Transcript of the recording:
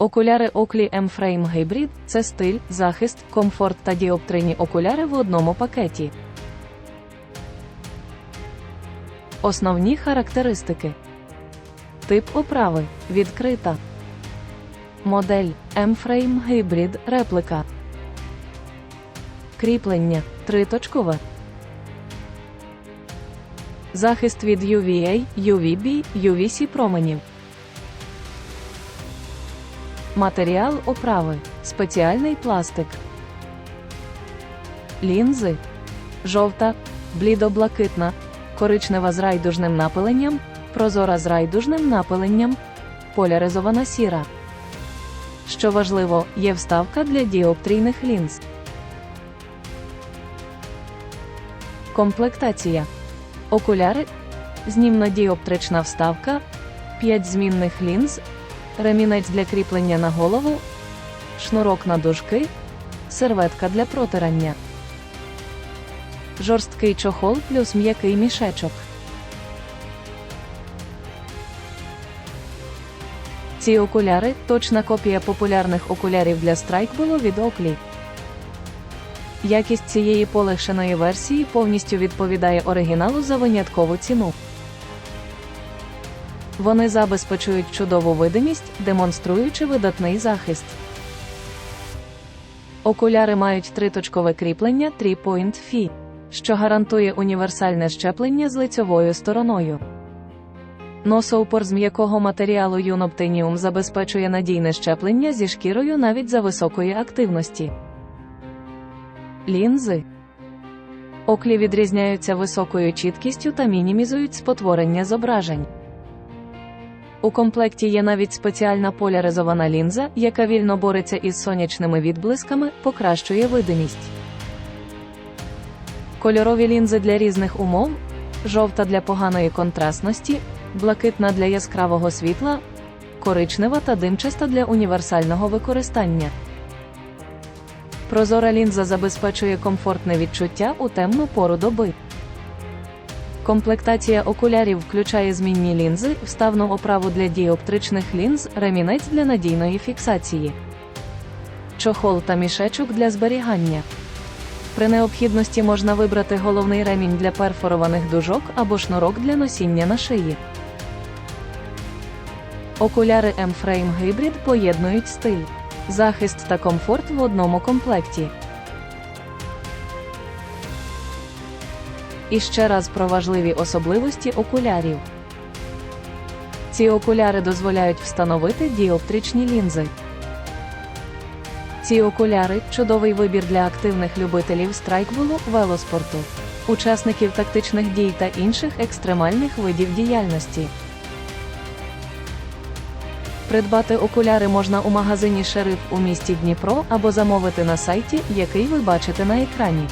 Окуляри Oakley M-Frame Hybrid – це стиль, захист, комфорт та діоптрийні окуляри в одному пакеті. Основні характеристики. Тип оправи відкрита. Модель M-Frame Hybrid реплика. Кріплення триточкове. Захист від UVA, UVB, UVC променів. Матеріал оправи. Спеціальний пластик. Лінзи. Жовта, блідо-блакитна, коричнева з райдужним напиленням, прозора з райдужним напиленням, поляризована сіра. Що важливо, є вставка для діоптрійних лінз. Комплектація. Окуляри. Знімно-діоптрична вставка. 5 змінних лінз. Ремінець для кріплення на голову. Шнурок на дужки. Серветка для протирання. Жорсткий чохол плюс м'який мішечок. Ці окуляри точна копія популярних окулярів для страйкболу від Oakley. Якість цієї полегшеної версії повністю відповідає оригіналу за виняткову ціну. Вони забезпечують чудову видимість, демонструючи видатний захист. Окуляри мають триточкове кріплення 3-point FI, що гарантує універсальне щеплення з лицьовою стороною. Носоупор з м'якого матеріалу Юноптиніум забезпечує надійне щеплення зі шкірою навіть за високої активності. Лінзи Оклі відрізняються високою чіткістю та мінімізують спотворення зображень. У комплекті є навіть спеціальна поляризована лінза, яка вільно бореться із сонячними відблисками, покращує видимість. Кольорові лінзи для різних умов: жовта для поганої контрастності, блакитна для яскравого світла, коричнева та димчаста для універсального використання. Прозора лінза забезпечує комфортне відчуття у темну пору доби. Комплектація окулярів включає змінні лінзи, вставну оправу для діоптричних лінз, ремінець для надійної фіксації, чохол та мішечок для зберігання. При необхідності можна вибрати головний ремінь для перфорованих дужок або шнурок для носіння на шиї. Окуляри M-Frame Hybrid поєднують стиль, захист та комфорт в одному комплекті. І ще раз про важливі особливості окулярів. Ці окуляри дозволяють встановити діоптричні лінзи. Ці окуляри чудовий вибір для активних любителів страйкболу, велоспорту, учасників тактичних дій та інших екстремальних видів діяльності. Придбати окуляри можна у магазині Шериф у місті Дніпро або замовити на сайті, який ви бачите на екрані.